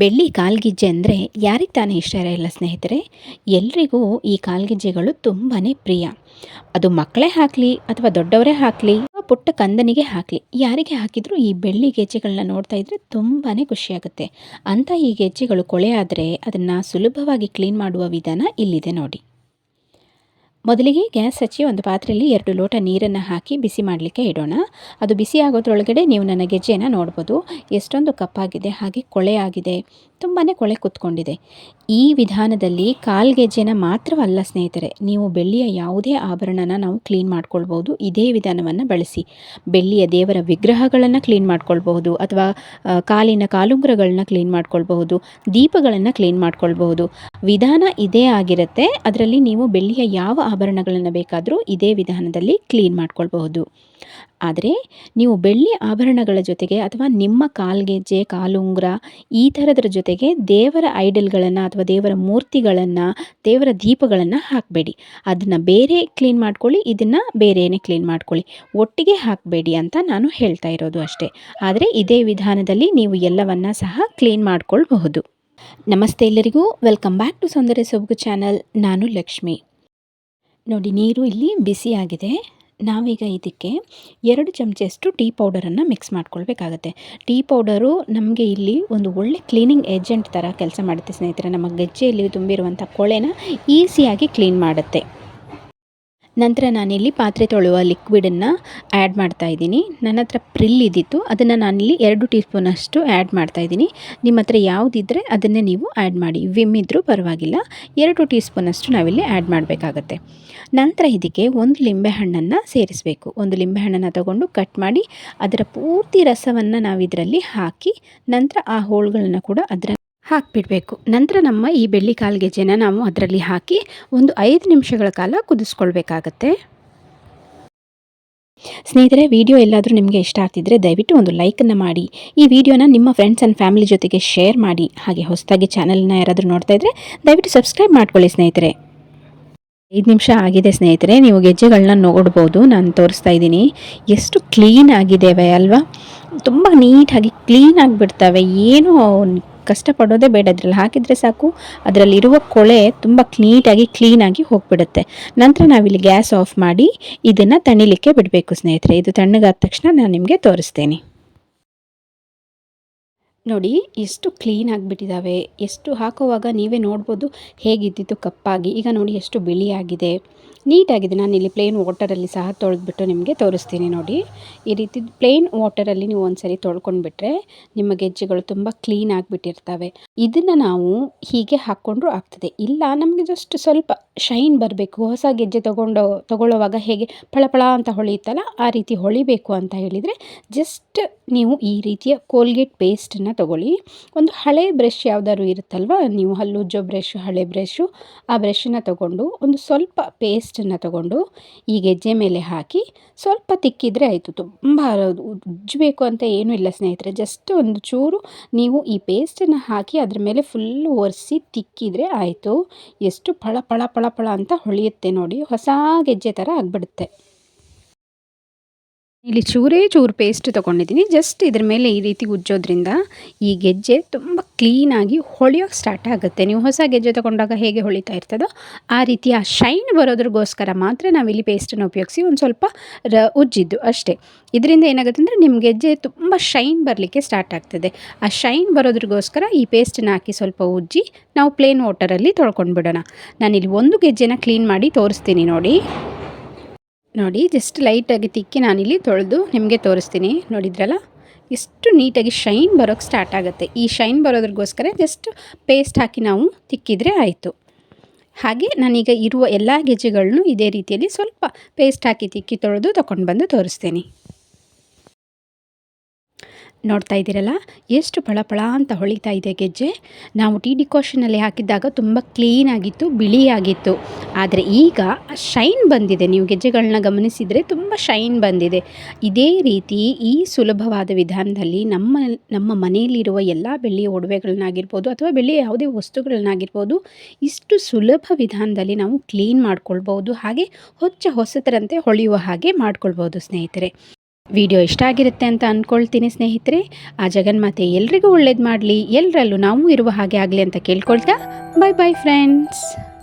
ಬೆಳ್ಳಿ ಕಾಲ್ಗಿಜ್ಜೆ ಅಂದರೆ ಯಾರಿಗೆ ತಾನೇ ಇಷ್ಟ ಇರೋಲ್ಲ ಸ್ನೇಹಿತರೆ? ಎಲ್ರಿಗೂ ಈ ಕಾಲ್ಗಿಜ್ಜೆಗಳು ತುಂಬಾ ಪ್ರಿಯ. ಅದು ಮಕ್ಕಳೇ ಹಾಕಲಿ ಅಥವಾ ದೊಡ್ಡವರೇ ಹಾಕಲಿ ಪುಟ್ಟ ಕಂದನಿಗೆ ಹಾಕಲಿ, ಯಾರಿಗೆ ಹಾಕಿದರೂ ಈ ಬೆಳ್ಳಿ ಗೆಜ್ಜೆಗಳನ್ನ ನೋಡ್ತಾ ಇದ್ರೆ ತುಂಬಾ ಖುಷಿಯಾಗುತ್ತೆ. ಅಂತ ಈ ಗೆಜ್ಜೆಗಳು ಕೊಳೆ ಆದರೆ ಅದನ್ನು ಸುಲಭವಾಗಿ ಕ್ಲೀನ್ ಮಾಡುವ ವಿಧಾನ ಇಲ್ಲಿದೆ ನೋಡಿ. ಮೊದಲಿಗೆ ಗ್ಯಾಸ್ ಹಚ್ಚಿ ಒಂದು ಪಾತ್ರೆಯಲ್ಲಿ ಎರಡು ಲೋಟ ನೀರನ್ನು ಹಾಕಿ ಬಿಸಿ ಮಾಡಲಿಕ್ಕೆ ಇಡೋಣ. ಅದು ಬಿಸಿ ಆಗೋದ್ರೊಳಗಡೆ ನೀವು ನನ್ನ ಗೆಜ್ಜೆಯನ್ನು ನೋಡ್ಬೋದು. ಎಷ್ಟೊಂದು ಕಪ್ಪಾಗಿದೆ, ಹಾಗೆ ಕೊಳೆ ಆಗಿದೆ. ತುಂಬಾ ಕೊಳೆ ಕೂತ್ಕೊಂಡಿದೆ. ಈ ವಿಧಾನದಲ್ಲಿ ಕಾಲ್ಗೆಜ್ಜೆನ ಮಾತ್ರವಲ್ಲ ಸ್ನೇಹಿತರೆ, ನೀವು ಬೆಳ್ಳಿಯ ಯಾವುದೇ ಆಭರಣನ ನಾವು ಕ್ಲೀನ್ ಮಾಡ್ಕೊಳ್ಬೋದು ಇದೇ ವಿಧಾನವನ್ನು ಬಳಸಿ. ಬೆಳ್ಳಿಯ ದೇವರ ವಿಗ್ರಹಗಳನ್ನು ಕ್ಲೀನ್ ಮಾಡ್ಕೊಳ್ಬಹುದು ಅಥವಾ ಕಾಲಿನ ಕಾಲುಂಗ್ರಗಳನ್ನ ಕ್ಲೀನ್ ಮಾಡ್ಕೊಳ್ಬಹುದು, ದೀಪಗಳನ್ನು ಕ್ಲೀನ್ ಮಾಡ್ಕೊಳ್ಬಹುದು. ವಿಧಾನ ಇದೇ ಆಗಿರುತ್ತೆ. ಅದರಲ್ಲಿ ನೀವು ಬೆಳ್ಳಿಯ ಯಾವ ಆಭರಣಗಳನ್ನು ಬೇಕಾದರೂ ಇದೇ ವಿಧಾನದಲ್ಲಿ ಕ್ಲೀನ್ ಮಾಡ್ಕೊಳ್ಬಹುದು. ಆದರೆ ನೀವು ಬೆಳ್ಳಿ ಆಭರಣಗಳ ಜೊತೆಗೆ ಅಥವಾ ನಿಮ್ಮ ಕಾಲ್ಗೆಜ್ಜೆ ಕಾಲುಂಗುರ ಈ ಥರದ್ರ ಜೊತೆಗೆ ದೇವರ ಐಡಲ್ಗಳನ್ನು ಅಥವಾ ದೇವರ ಮೂರ್ತಿಗಳನ್ನು, ದೇವರ ದೀಪಗಳನ್ನು ಹಾಕಬೇಡಿ. ಅದನ್ನು ಬೇರೆ ಕ್ಲೀನ್ ಮಾಡ್ಕೊಳ್ಳಿ, ಇದನ್ನು ಬೇರೆಯೇ ಕ್ಲೀನ್ ಮಾಡ್ಕೊಳ್ಳಿ. ಒಟ್ಟಿಗೆ ಹಾಕಬೇಡಿ ಅಂತ ನಾನು ಹೇಳ್ತಾ ಇರೋದು ಅಷ್ಟೇ. ಆದರೆ ಇದೇ ವಿಧಾನದಲ್ಲಿ ನೀವು ಎಲ್ಲವನ್ನ ಸಹ ಕ್ಲೀನ್ ಮಾಡ್ಕೊಳ್ಬಹುದು. ನಮಸ್ತೆ ಎಲ್ಲರಿಗೂ. ವೆಲ್ಕಮ್ ಬ್ಯಾಕ್ ಟು ಸೌಂದರ್ಯ ಸೊಬಗು ಚಾನಲ್. ನಾನು ಲಕ್ಷ್ಮಿ. ನೋಡಿ, ನೀರು ಇಲ್ಲಿ ಬಿಸಿಯಾಗಿದೆ. ನಾವೀಗ ಇದಕ್ಕೆ ಎರಡು ಚಮಚಷ್ಟು ಟೀ ಪೌಡರನ್ನು ಮಿಕ್ಸ್ ಮಾಡ್ಕೊಳ್ಬೇಕಾಗತ್ತೆ. ಟೀ ಪೌಡರು ನಮಗೆ ಇಲ್ಲಿ ಒಂದು ಒಳ್ಳೆ ಕ್ಲೀನಿಂಗ್ ಏಜೆಂಟ್ ಥರ ಕೆಲಸ ಮಾಡುತ್ತೆ ಸ್ನೇಹಿತರೆ. ನಮ್ಮ ಗೆಜ್ಜೆಯಲ್ಲಿ ತುಂಬಿರುವಂಥ ಕೊಳೆನ ಈಸಿಯಾಗಿ ಕ್ಲೀನ್ ಮಾಡುತ್ತೆ. ನಂತರ ನಾನಿಲ್ಲಿ ಪಾತ್ರೆ ತೊಳೆಯುವ ಲಿಕ್ವಿಡನ್ನು ಆ್ಯಡ್ ಮಾಡ್ತಾ ಇದ್ದೀನಿ. ನನ್ನ ಹತ್ರ ಪ್ರಿಲ್ ಇದ್ದಿತ್ತು. ಅದನ್ನು ನಾನಿಲ್ಲಿ ಎರಡು ಟೀ ಸ್ಪೂನಷ್ಟು ಆ್ಯಡ್ ಮಾಡ್ತಾ ಇದ್ದೀನಿ. ನಿಮ್ಮ ಹತ್ರ ಯಾವುದಿದ್ದರೆ ಅದನ್ನೇ ನೀವು ಆ್ಯಡ್ ಮಾಡಿ. ವಿಮ್ ಇದ್ದರೂ ಪರವಾಗಿಲ್ಲ. ಎರಡು ಟೀ ಸ್ಪೂನಷ್ಟು ನಾವಿಲ್ಲಿ ಆ್ಯಡ್ ಮಾಡಬೇಕಾಗತ್ತೆ. ನಂತರ ಇದಕ್ಕೆ ಒಂದು ಲಿಂಬೆಹಣ್ಣನ್ನು ಸೇರಿಸಬೇಕು. ಒಂದು ಲಿಂಬೆಹಣ್ಣನ್ನು ತಗೊಂಡು ಕಟ್ ಮಾಡಿ ಅದರ ಪೂರ್ತಿ ರಸವನ್ನು ನಾವು ಇದರಲ್ಲಿ ಹಾಕಿ ನಂತರ ಆ ಹೋಳುಗಳನ್ನು ಕೂಡ ಅದರ ಹಾಕಿಬಿಡಬೇಕು. ನಂತರ ನಮ್ಮ ಈ ಬೆಳ್ಳಿ ಕಾಲ್ಗೆಜ್ಜೆನ ನಾವು ಅದರಲ್ಲಿ ಹಾಕಿ ಒಂದು ಐದು ನಿಮಿಷಗಳ ಕಾಲ ಕುದಿಸ್ಕೊಳ್ಬೇಕಾಗತ್ತೆ. ಸ್ನೇಹಿತರೆ, ವಿಡಿಯೋ ಎಲ್ಲಾದರೂ ನಿಮಗೆ ಇಷ್ಟ ಆಗ್ತಿದ್ರೆ ದಯವಿಟ್ಟು ಒಂದು ಲೈಕನ್ನು ಮಾಡಿ. ಈ ವಿಡಿಯೋನ ನಿಮ್ಮ ಫ್ರೆಂಡ್ಸ್ ಆ್ಯಂಡ್ ಫ್ಯಾಮಿಲಿ ಜೊತೆಗೆ ಶೇರ್ ಮಾಡಿ. ಹಾಗೆ ಹೊಸದಾಗಿ ಚಾನಲ್ನ ಯಾರಾದರೂ ನೋಡ್ತಾ ಇದ್ದರೆ ದಯವಿಟ್ಟು ಸಬ್ಸ್ಕ್ರೈಬ್ ಮಾಡ್ಕೊಳ್ಳಿ ಸ್ನೇಹಿತರೆ. ಐದು ನಿಮಿಷ ಆಗಿದೆ ಸ್ನೇಹಿತರೆ, ನೀವು ಗೆಜ್ಜೆಗಳನ್ನ ನೋಡ್ಬೋದು, ನಾನು ತೋರಿಸ್ತಾ ಇದ್ದೀನಿ. ಎಷ್ಟು ಕ್ಲೀನ್ ಆಗಿದ್ದೇವೆ ಅಲ್ವಾ? ತುಂಬ ನೀಟಾಗಿ ಕ್ಲೀನ್ ಆಗಿಬಿಡ್ತವೆ. ಏನು ಕಷ್ಟಪಡೋದೇ ಬೇಡ. ಅದರಲ್ಲಿ ಹಾಕಿದರೆ ಸಾಕು. ಅದರಲ್ಲಿರುವ ಕೊಳೆ ತುಂಬ ನೀಟಾಗಿ ಕ್ಲೀನಾಗಿ ಹೋಗಿಬಿಡುತ್ತೆ. ನಂತರ ನಾವಿಲ್ಲಿ ಗ್ಯಾಸ್ ಆಫ್ ಮಾಡಿ ಇದನ್ನು ತಣಿಲಿಕ್ಕೆ ಬಿಡಬೇಕು ಸ್ನೇಹಿತರೆ. ಇದು ತಣ್ಣಗಾದ ತಕ್ಷಣ ನಾನು ನಿಮಗೆ ತೋರಿಸ್ತೇನೆ. ನೋಡಿ, ಎಷ್ಟು ಕ್ಲೀನ್ ಆಗಿಬಿಟ್ಟಿದ್ದಾವೆ ಎಷ್ಟು ಹಾಕುವಾಗ ನೀವೇ ನೋಡ್ಬೋದು ಹೇಗಿದ್ದಿತ್ತು ಕಪ್ಪಾಗಿ. ಈಗ ನೋಡಿ, ಎಷ್ಟು ಬಿಳಿಯಾಗಿದೆ. ನೀಟಾಗಿದೆ. ನಾನು ಇಲ್ಲಿ ಪ್ಲೇನ್ ವಾಟರಲ್ಲಿ ಸಹ ತೊಳೆದ್ಬಿಟ್ಟು ನಿಮಗೆ ತೋರಿಸ್ತೀನಿ ನೋಡಿ. ಈ ರೀತಿ ಪ್ಲೇನ್ ವಾಟರಲ್ಲಿ ನೀವು ಒಂದ್ಸರಿ ತೊಳ್ಕೊಂಡ್ಬಿಟ್ರೆ ನಿಮ್ಮ ಗೆಜ್ಜೆಗಳು ತುಂಬ ಕ್ಲೀನ್ ಆಗಿಬಿಟ್ಟಿರ್ತವೆ. ಇದನ್ನು ನಾವು ಹೀಗೆ ಹಾಕ್ಕೊಂಡ್ರೂ ಆಗ್ತದೆ. ಇಲ್ಲ, ನಮಗೆ ಜಸ್ಟ್ ಸ್ವಲ್ಪ ಶೈನ್ ಬರಬೇಕು. ಹೊಸ ಗೆಜ್ಜೆ ತೊಗೊಂಡು, ತೊಗೊಳ್ಳೋವಾಗ ಹೇಗೆ ಫಳಫಳ ಅಂತ ಹೊಳೆಯುತ್ತಲ್ಲ, ಆ ರೀತಿ ಹೊಳಿಬೇಕು ಅಂತ ಹೇಳಿದರೆ ಜಸ್ಟ್ ನೀವು ಈ ರೀತಿಯ ಕೋಲ್ಗೇಟ್ ಪೇಸ್ಟನ್ನು ತೊಗೊಳ್ಳಿ. ಒಂದು ಹಳೆ ಬ್ರಷ್ ಯಾವುದಾದ್ರು ಇರುತ್ತಲ್ವ? ನೀವು ಹಲ್ಲುಜ್ಜೋ ಬ್ರಷ್ ಹಳೆ ಬ್ರಷ್ಷು ಆ ಬ್ರಷನ್ನು ತೊಗೊಂಡು ಒಂದು ಸ್ವಲ್ಪ ಪೇಸ್ಟನ್ನು ತಗೊಂಡು ಈ ಗೆಜ್ಜೆ ಮೇಲೆ ಹಾಕಿ ಸ್ವಲ್ಪ ತಿಕ್ಕಿದರೆ ಆಯಿತು. ತುಂಬ ಉಜ್ಜಬೇಕು ಅಂತ ಏನೂ ಇಲ್ಲ ಸ್ನೇಹಿತರೆ. ಜಸ್ಟ್ ಒಂದು ಚೂರು ನೀವು ಈ ಪೇಸ್ಟನ್ನು ಹಾಕಿ ಅದ್ರ ಮೇಲೆ ಫುಲ್ಲು ಒರೆಸಿ ತಿಕ್ಕಿದರೆ ಆಯಿತು. ಎಷ್ಟು ಫಳ ಫಳ ಫಳ ಫಳ ಅಂತ ಹೊಳೆಯುತ್ತೆ ನೋಡಿ. ಹೊಸ ಗೆಜ್ಜೆ ಥರ ಆಗಿಬಿಡುತ್ತೆ. ಇಲ್ಲಿ ಚೂರೇ ಚೂರು ಪೇಸ್ಟ್ ತೊಗೊಂಡಿದ್ದೀನಿ. ಜಸ್ಟ್ ಇದ್ರ ಮೇಲೆ ಈ ರೀತಿ ಉಜ್ಜೋದ್ರಿಂದ ಈ ಗೆಜ್ಜೆ ತುಂಬ ಕ್ಲೀನಾಗಿ ಹೊಳೆಯೋಕೆ ಸ್ಟಾರ್ಟ್ ಆಗುತ್ತೆ. ನೀವು ಹೊಸ ಗೆಜ್ಜೆ ತೊಗೊಂಡಾಗ ಹೇಗೆ ಹೊಳಿತಾ ಇರ್ತದೋ ಆ ರೀತಿ ಆ ಶೈನ್ ಬರೋದ್ರಗೋಸ್ಕರ ಮಾತ್ರ ನಾವಿಲ್ಲಿ ಪೇಸ್ಟನ್ನು ಉಪಯೋಗಿಸಿ ಒಂದು ಸ್ವಲ್ಪ ರ ಉಜ್ಜಿದ್ದು ಅಷ್ಟೇ. ಇದರಿಂದ ಏನಾಗುತ್ತೆ ಅಂದರೆ ನಿಮ್ಮ ಗೆಜ್ಜೆ ತುಂಬ ಶೈನ್ ಬರಲಿಕ್ಕೆ ಸ್ಟಾರ್ಟ್ ಆಗ್ತದೆ. ಆ ಶೈನ್ ಬರೋದ್ರಗೋಸ್ಕರ ಈ ಪೇಸ್ಟನ್ನು ಹಾಕಿ ಸ್ವಲ್ಪ ಉಜ್ಜಿ ನಾವು ಪ್ಲೇನ್ ವಾಟರಲ್ಲಿ ತೊಳ್ಕೊಂಡು ಬಿಡೋಣ ನಾನಿಲ್ಲಿ ಒಂದು ಗೆಜ್ಜೆನ ಕ್ಲೀನ್ ಮಾಡಿ ತೋರಿಸ್ತೀನಿ ನೋಡಿ. ನೋಡಿ ಜಸ್ಟ್ ಲೈಟಾಗಿ ತಿಕ್ಕಿ ನಾನಿಲ್ಲಿ ತೊಳೆದು ನಿಮಗೆ ತೋರಿಸ್ತೀನಿ. ನೋಡಿದ್ರಲ್ಲ? ಎಷ್ಟು ನೀಟಾಗಿ ಶೈನ್ ಬರೋಕ್ಕೆ ಸ್ಟಾರ್ಟ್ ಆಗುತ್ತೆ. ಈ ಶೈನ್ ಬರೋದ್ರಿಗೋಸ್ಕರ ಜಸ್ಟ್ ಪೇಸ್ಟ್ ಹಾಕಿ ನಾವು ತಿಕ್ಕಿದರೆ ಆಯಿತು. ಹಾಗೆ ನಾನೀಗ ಇರುವ ಎಲ್ಲ ಗೆಜ್ಜೆಗಳನ್ನು ಇದೇ ರೀತಿಯಲ್ಲಿ ಸ್ವಲ್ಪ ಪೇಸ್ಟ್ ಹಾಕಿ ತಿಕ್ಕಿ ತೊಳೆದು ತೊಗೊಂಡು ಬಂದು ತೋರಿಸ್ತೀನಿ. ನೋಡ್ತಾ ಇದ್ದೀರಲ್ಲ? ಎಷ್ಟು ಫಳಫಳ ಅಂತ ಹೊಳಿತಾ ಇದೆ ಗೆಜ್ಜೆ. ನಾವು ಟೀ ಡಿಕೋಷನಲ್ಲಿ ಹಾಕಿದ್ದಾಗ ತುಂಬ ಕ್ಲೀನಾಗಿತ್ತು ಬಿಳಿಯಾಗಿತ್ತು ಆದರೆ ಈಗ ಶೈನ್ ಬಂದಿದೆ. ನೀವು ಗೆಜ್ಜೆಗಳನ್ನ ಗಮನಿಸಿದರೆ ತುಂಬ ಶೈನ್ ಬಂದಿದೆ. ಇದೇ ರೀತಿ ಈ ಸುಲಭವಾದ ವಿಧಾನದಲ್ಲಿ ನಮ್ಮ ನಮ್ಮ ಮನೆಯಲ್ಲಿರುವ ಎಲ್ಲ ಬೆಳ್ಳಿಯ ಒಡವೆಗಳನ್ನಾಗಿರ್ಬೋದು ಅಥವಾ ಬೆಳ್ಳಿಯ ಯಾವುದೇ ವಸ್ತುಗಳನ್ನಾಗಿರ್ಬೋದು ಇಷ್ಟು ಸುಲಭ ವಿಧಾನದಲ್ಲಿ ನಾವು ಕ್ಲೀನ್ ಮಾಡ್ಕೊಳ್ಬೋದು ಹಾಗೆ ಹೊಚ್ಚ ಹೊಸತರಂತೆ ಹೊಳೆಯುವ ಹಾಗೆ ಮಾಡ್ಕೊಳ್ಬೋದು ಸ್ನೇಹಿತರೆ. ವಿಡಿಯೋ ಇಷ್ಟ ಆಗಿರುತ್ತೆ ಅಂತ ಅಂದ್ಕೊಳ್ತೀನಿ ಸ್ನೇಹಿತರೆ. ಆ ಜಗನ್ಮಾತೆ ಎಲ್ರಿಗೂ ಒಳ್ಳೇದು ಮಾಡಲಿ. ಎಲ್ಲರಲ್ಲೂ ನಾವು ಇರುವ ಹಾಗೆ ಆಗಲಿ ಅಂತ ಕೇಳ್ಕೊಳ್ತಾ ಬಾಯ್ ಬಾಯ್ ಫ್ರೆಂಡ್ಸ್